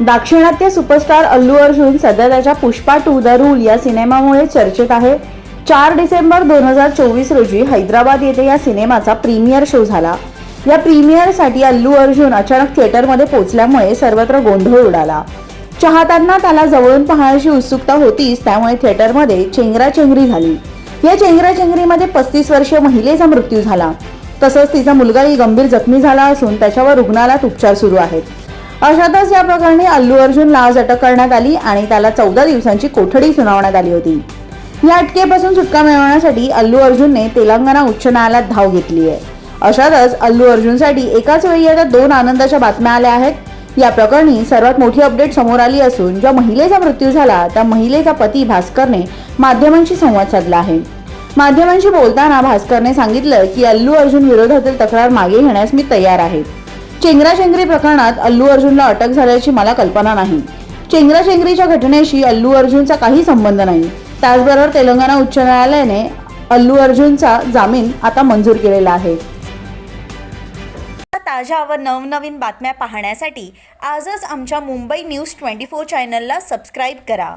दाक्षिणात्य सुपरस्टार अल्लू अर्जुन सध्या त्याच्या पुष्पा टू द रूल या सिनेमामुळे चर्चेत आहे. चार डिसेंबर दोन हजार चोवीस रोजी हैदराबाद येथे या सिनेमाचा प्रीमियर शो झाला. या प्रीमियरसाठी अल्लू अर्जुन अचानक थिएटरमध्ये पोहोचल्यामुळे सर्वत्र गोंधळ उडाला. चाहत्यांना त्याला जवळून पाहण्याची उत्सुकता होतीच त्यामुळे थिएटरमध्ये चेंगराचेंगरी झाली. या चेंगराचेंगरीमध्ये पस्तीस वर्षीय महिलेचा मृत्यू झाला. तसंच तिचा मुलगाही गंभीर जखमी झाला असून त्याच्यावर रुग्णालयात उपचार सुरू आहेत. अशातच या प्रकरणी अल्लू अर्जुनला आज अटक करण्यात आली आणि त्याला चौदा दिवसांची कोठडी सुनावण्यात आली होती. या अटकेपासून सुटका मिळवण्यासाठी अल्लू अर्जुनने तेलंगणा उच्च न्यायालयात धाव घेतली आहे. अशातच अल्लू अर्जुनसाठी एकाच वेळी आता दोन आनंदाच्या बातम्या आल्या आहेत. या प्रकरणी सर्वात मोठी अपडेट समोर आली असून ज्या महिलेचा मृत्यू झाला त्या महिलेचा पती भास्करने माध्यमांशी संवाद साधला आहे. माध्यमांशी बोलताना भास्करने सांगितलं की अल्लू अर्जुन विरोधातील तक्रार मागे घेण्यास मी तयार आहे. चेंगराचेंगरी प्रकरणात अल्लू अर्जुनला अटक झाल्याची मला कल्पना नाही. चेंगराचेंगरीच्या घटनेशी अल्लू अर्जुनचा काही संबंध नाही. त्याचबरोबर तेलंगणा उच्च न्यायालयाने अल्लू अर्जुनचा जामीन आता मंजूर केलेला आहे. ताज्या व नवनवीन बातम्या पाहण्यासाठी आजच आमच्या मुंबई न्यूज ट्वेंटी फोर चॅनलला सबस्क्राईब करा.